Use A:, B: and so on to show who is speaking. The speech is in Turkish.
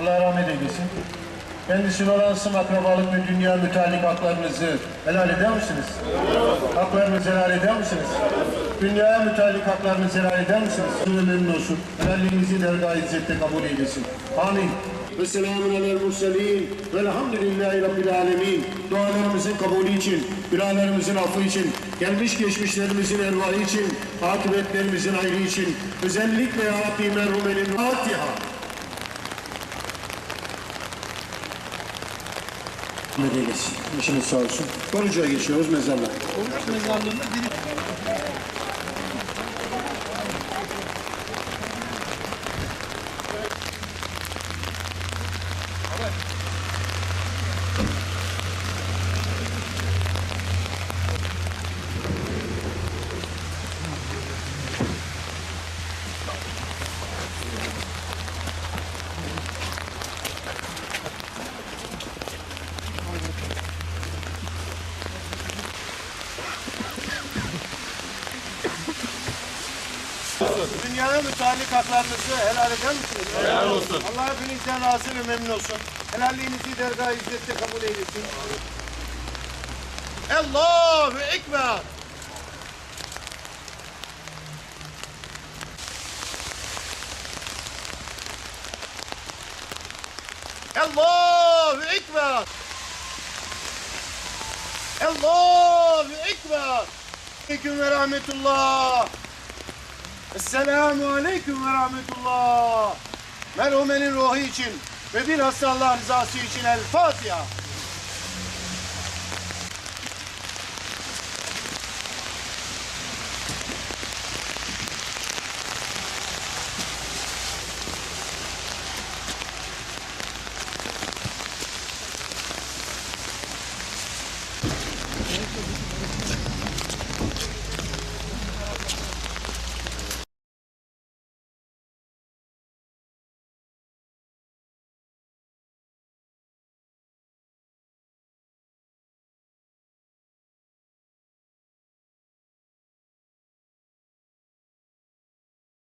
A: Allah rahmet eylesin. Kendisine olan sım akrabalık ve dünya müteallik haklarınızı helal eder misiniz? Haklarınızı helal eder misiniz? Dünyaya müteallik haklarınızı helal eder misiniz? Size memnun olsun. Helalliğinizi dergâh izzette kabul eylesin. Amin. Ve selamun alel murselin. Velhamdülillahi Rabbil alemin. Dualarımızın kabulü için, günahlarımızın affı için, gelmiş geçmişlerimizin ervahı için, akıbetlerimizin hayrı için, özellikle Ya Rabbi merhumenin Fatiha. Rahmet eylesin. İşiniz sağ olsun. Korucuya geçiyoruz mezarlığa.
B: Dünyaya müteallik haklarınızı helal eder misiniz? Helal olsun. Allah hepinizden razı ve memnun olsun. Helalliğinizi dergâh izzette kabul eylesin. Allahu Ekber. Allahu Ekber. Allahu Ekber aleyküm ve rahmetullah. Esselamu aleyküm ve rahmetullah. Merhumenin ruhu için ve bilhassa Allah rızası için El Fatiha. Thank you.